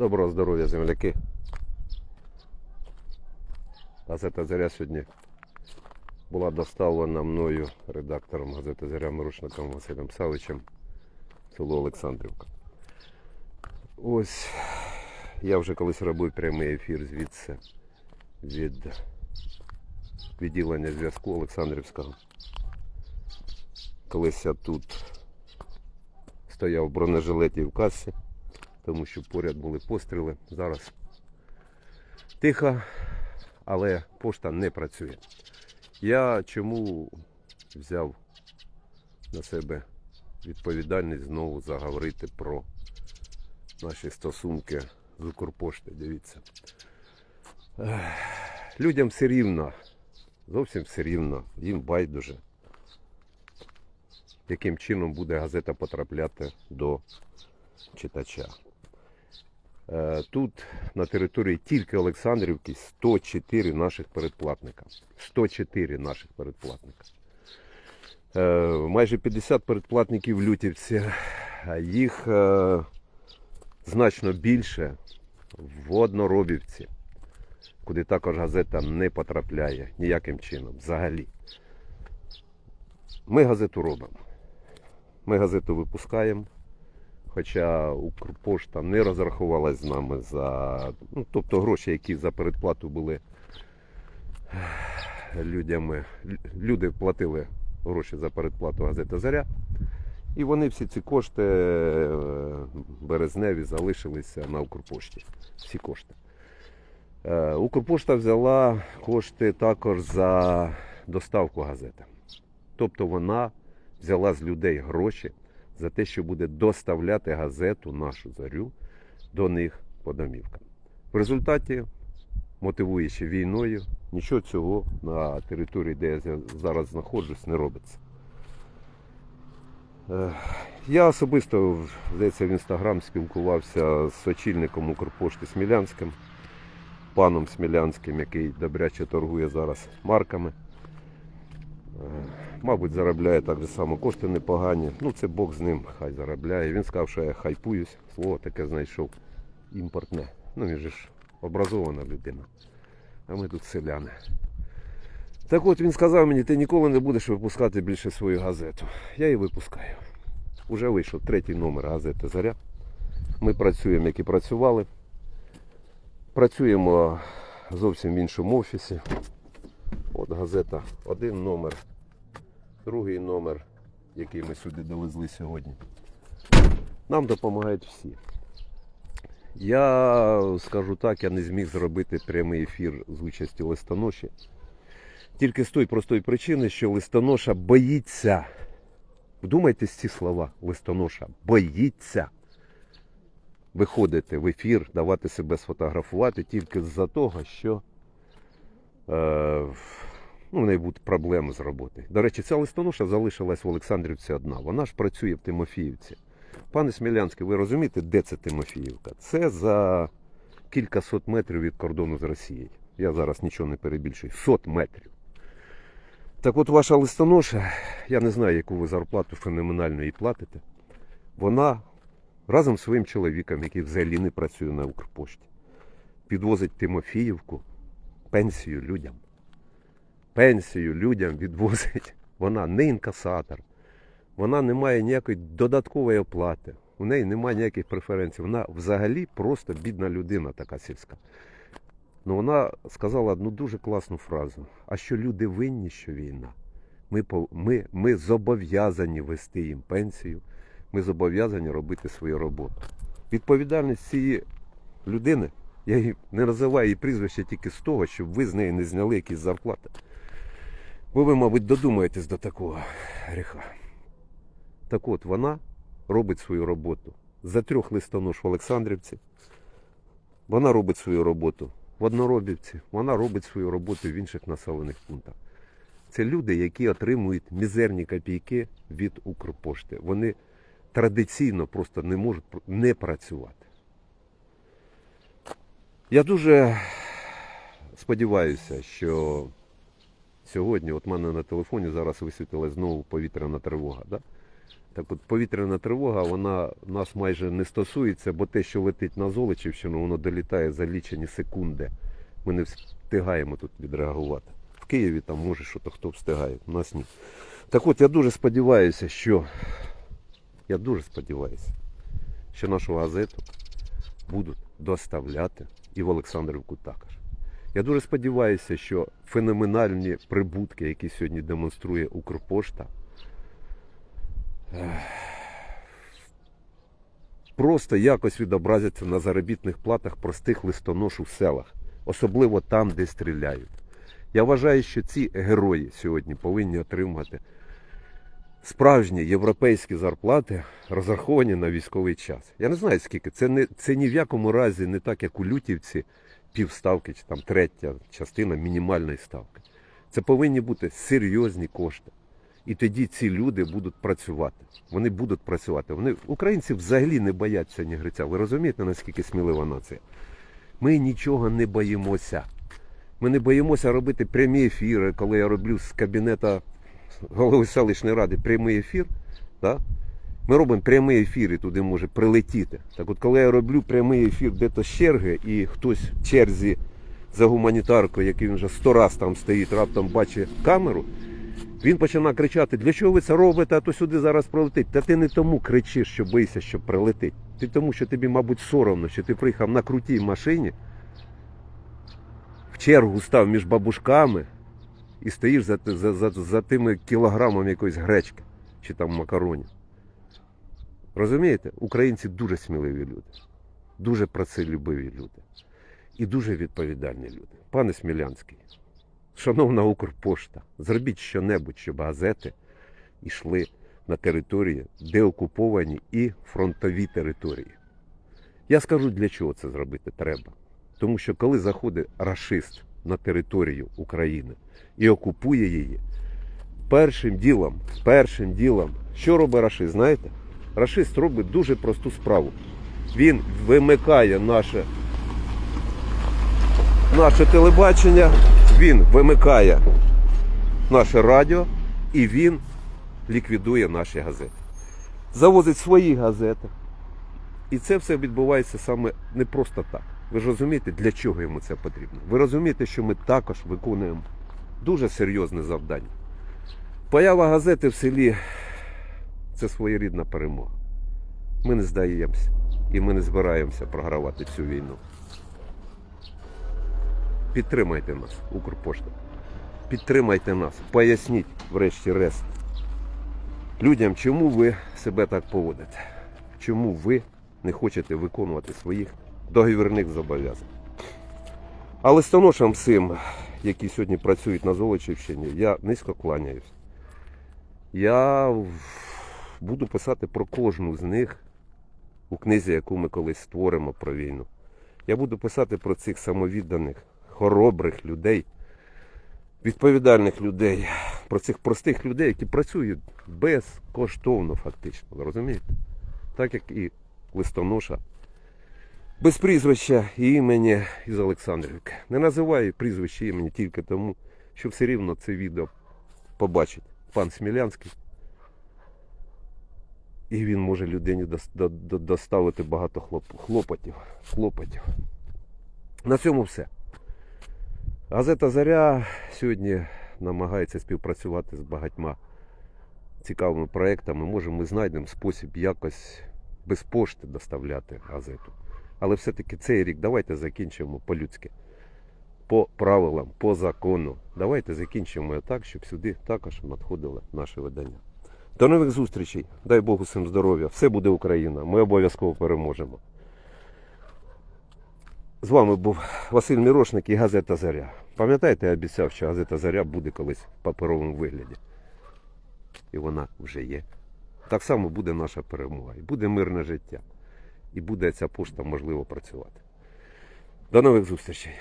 Доброго здоров'я, земляки. Газета Заря сьогодні була доставлена мною редактором газети Заря Мирушником Василем Савичем село Олександрівка. Ось я вже колись робив прямий ефір звідси від відділення зв'язку Олександрівського. Колись я тут стояв в бронежилеті в касі, тому що поряд були постріли. Зараз тихо, але пошта не працює. Я чому взяв на себе відповідальність знову заговорити про наші стосунки з Укрпошти. Дивіться. Людям все рівно, зовсім все рівно, їм байдуже, яким чином буде газета потрапляти до читача. Е, Тут на території тільки Олександрівки 104 наших передплатника. 104 наших передплатника. Е, Майже 50 передплатників в Лютівці. Їх е, значно більше в Одноробівці, куди також газета не потрапляє ніяким чином взагалі. Ми газету робимо. Ми газету випускаємо. Хоча Укрпошта не розрахувалась з нами за. Ну, тобто гроші, які за передплату були людями. Люди платили гроші за передплату газети Заря. І вони всі ці кошти е, березневі залишилися на Укрпошті. Всі кошти. Е, Укрпошта взяла кошти також за доставку газети. Тобто вона взяла з людей гроші за те, що буде доставляти газету нашу зарю до них по домівкам. В результаті, мотивуючи війною, нічого цього на території, де я зараз знаходжусь, не робиться. Я особисто здається, в інстаграм спілкувався з очільником Укрпошти Смілянським, паном Смілянським, який добряче торгує зараз марками. Мабуть, заробляє так же само кошти непогані. Ну, це Бог з ним, хай заробляє. Він сказав, що я хайпуюсь. Слово таке знайшов імпортне. Ну, він же ж образована людина. А ми тут селяни. Так от він сказав мені, ти ніколи не будеш випускати більше свою газету. Я її випускаю. Уже вийшов третій номер газети Заря. Ми працюємо, як і працювали. Працюємо зовсім в іншому офісі. От газета, один номер, другий номер, який ми сюди довезли сьогодні. Нам допомагають всі. Я скажу так, я не зміг зробити прямий ефір з участі листоноші. Тільки з тої простої причини, що листоноша боїться. Вдумайтесь ці слова. Листоноша боїться виходити в ефір, давати себе сфотографувати тільки з-за того, що е, ну, в неї будуть проблеми з роботи. До речі, ця листоноша залишилась в Олександрівці одна. Вона ж працює в Тимофіївці. Пане Смілянський, ви розумієте, де це Тимофіївка? Це за кілька сот метрів від кордону з Росією. Я зараз нічого не перебільшую. Сот метрів. Так от ваша листоноша, я не знаю, яку ви зарплату феноменально їй платите. Вона разом з своїм чоловіком, який взагалі не працює на Укрпошті, підвозить Тимофіївку пенсію людям. Пенсію людям відвозить. Вона не інкасатор. Вона не має ніякої додаткової оплати. У неї немає ніяких преференцій. Вона взагалі просто бідна людина, така сільська. Ну вона сказала одну дуже класну фразу. А що люди винні, що війна? Ми, ми, ми зобов'язані вести їм пенсію, ми зобов'язані робити свою роботу. Відповідальність цієї людини, я її не називаю її прізвище тільки з того, щоб ви з неї не зняли якісь зарплати. Бо ви, мабуть, додумаєтесь до такого гріха. Так от вона робить свою роботу за трьох листонож в Олександрівці. Вона робить свою роботу в Одноробівці, вона робить свою роботу в інших населених пунктах. Це люди, які отримують мізерні копійки від Укрпошти. Вони традиційно просто не можуть не працювати. Я дуже сподіваюся, що сьогодні, от мене на телефоні зараз висвітилась знову повітряна тривога. Да? Так от повітряна тривога, вона нас майже не стосується, бо те, що летить на Золочівщину, воно долітає за лічені секунди. Ми не встигаємо тут відреагувати. В Києві там може що то хто встигає, у нас ні. Так от я дуже сподіваюся, що я дуже сподіваюся, що нашу газету будуть доставляти і в Олександрівку також. Я дуже сподіваюся, що феноменальні прибутки, які сьогодні демонструє Укрпошта, просто якось відобразяться на заробітних платах простих листонош у селах, особливо там, де стріляють. Я вважаю, що ці герої сьогодні повинні отримати справжні європейські зарплати, розраховані на військовий час. Я не знаю скільки. Це не це ні в якому разі не так, як у лютівці, півставки чи там третя частина мінімальної ставки. Це повинні бути серйозні кошти. І тоді ці люди будуть працювати. Вони будуть працювати. Вони українці взагалі не бояться ні гриця. Ви розумієте, наскільки смілива нація? Ми нічого не боїмося. Ми не боїмося робити прямі ефіри, коли я роблю з кабінета голови селищної ради прямий ефір. Да? Ми робимо прямий ефір і туди може прилетіти. Так от коли я роблю прямий ефір де-то з черги, і хтось в черзі за гуманітаркою, який він вже сто раз там стоїть, раптом бачить камеру, він починає кричати: для чого ви це робите, а то сюди зараз прилетить. Та ти не тому кричиш, що боїшся, що прилетить. Ти тому, що тобі, мабуть, соромно, що ти приїхав на крутій машині, в чергу став між бабушками і стоїш за, за, за, за тими кілограмами якоїсь гречки чи там макаронів. Розумієте? Українці дуже сміливі люди, дуже працелюбиві люди і дуже відповідальні люди. Пане Смілянський, шановна Укрпошта, зробіть щонебудь, щоб газети йшли на території, де окуповані і фронтові території. Я скажу, для чого це зробити треба. Тому що коли заходить рашист на територію України і окупує її, першим ділом, першим ділом, що робить рашист, знаєте? Рашист робить дуже просту справу. Він вимикає наше, наше телебачення, він вимикає наше радіо і він ліквідує наші газети. Завозить свої газети. І це все відбувається саме не просто так. Ви ж розумієте, для чого йому це потрібно? Ви розумієте, що ми також виконуємо дуже серйозне завдання. Поява газети в селі це своєрідна перемога. Ми не здаємося і ми не збираємося програвати цю війну. Підтримайте нас, Укрпошта. Підтримайте нас, поясніть, врешті-решт, людям, чому ви себе так поводите, чому ви не хочете виконувати своїх договірних зобов'язань. А листоношам всім, які сьогодні працюють на Золочівщині, я низько кланяюсь. Я буду писати про кожну з них у книзі, яку ми колись створимо про війну. Я буду писати про цих самовідданих, хоробрих людей, відповідальних людей, про цих простих людей, які працюють безкоштовно, фактично. Розумієте? Так як і листоноша. Без прізвища і імені із Олександрівки. Не називаю прізвище імені тільки тому, що все рівно це відео побачить пан Смілянський. І він може людині дос- до- до- доставити багато хлоп- хлопотів. хлопотів. На цьому все. Газета Заря сьогодні намагається співпрацювати з багатьма цікавими проектами. Може, ми знайдемо спосіб якось без пошти доставляти газету. Але все-таки цей рік давайте закінчимо по-людськи. По правилам, по закону. Давайте закінчимо так, щоб сюди також надходили наші видання. До нових зустрічей. Дай Богу всім здоров'я. Все буде Україна. Ми обов'язково переможемо. З вами був Василь Мірошник і газета Заря. Пам'ятаєте, я обіцяв, що газета Заря буде колись в паперовому вигляді. І вона вже є. Так само буде наша перемога. І буде мирне життя. І буде ця пошта можливо працювати. До нових зустрічей.